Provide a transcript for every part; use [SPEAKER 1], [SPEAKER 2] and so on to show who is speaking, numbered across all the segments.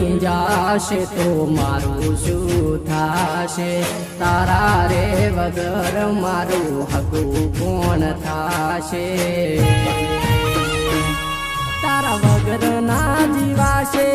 [SPEAKER 1] બની જાશે તો મારું શું થાશે? તારા રે વગર મારું હગું કોણ થાશે? તારા વગર ના જીવાશે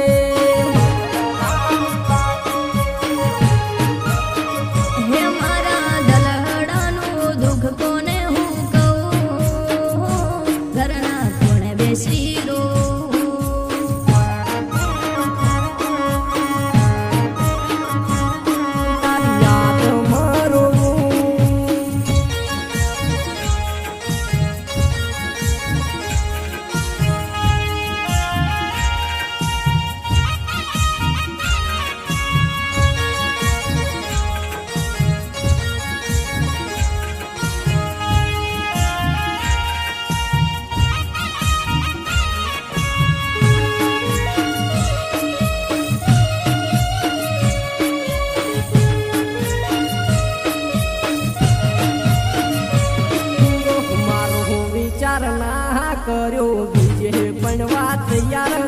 [SPEAKER 1] પણ વાત તૈયાર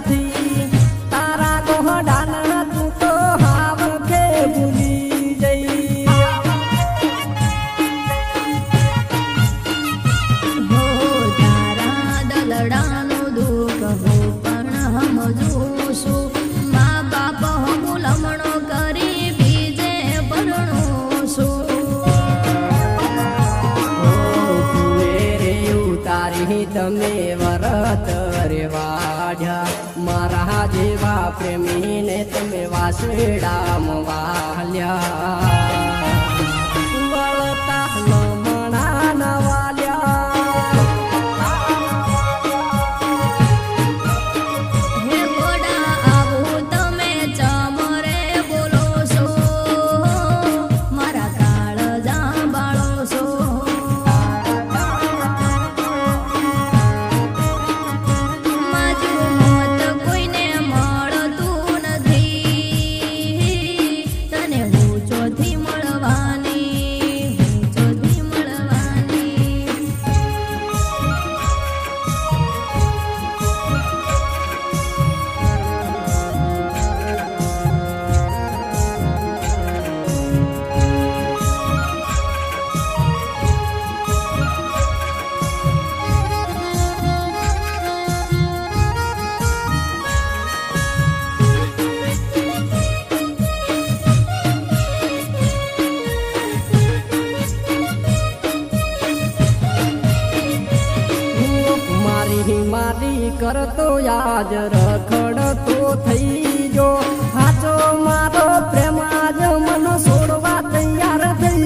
[SPEAKER 1] ઉતારી તમે વરત રેવાઢ્યા મારા જેવા પ્રેમીને તમે વાસડામાં વાલ્યા. કરતો યાદ રખડતો થઈ જો હાચો મારો પ્રેમ આજ મન છોડવા તૈયાર થઈ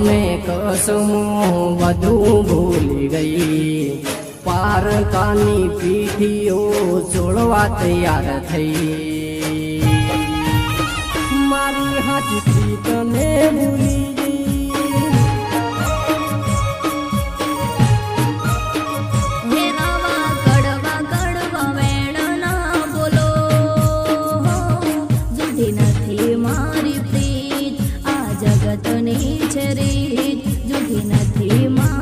[SPEAKER 1] વચનો કશું વધુ ભૂલી ગઈ. પારકાની પીઠીઓ છોડવા તૈયાર થઈ. મારી હાચી તને ભૂલી બને છે રે જુદી નથી માં.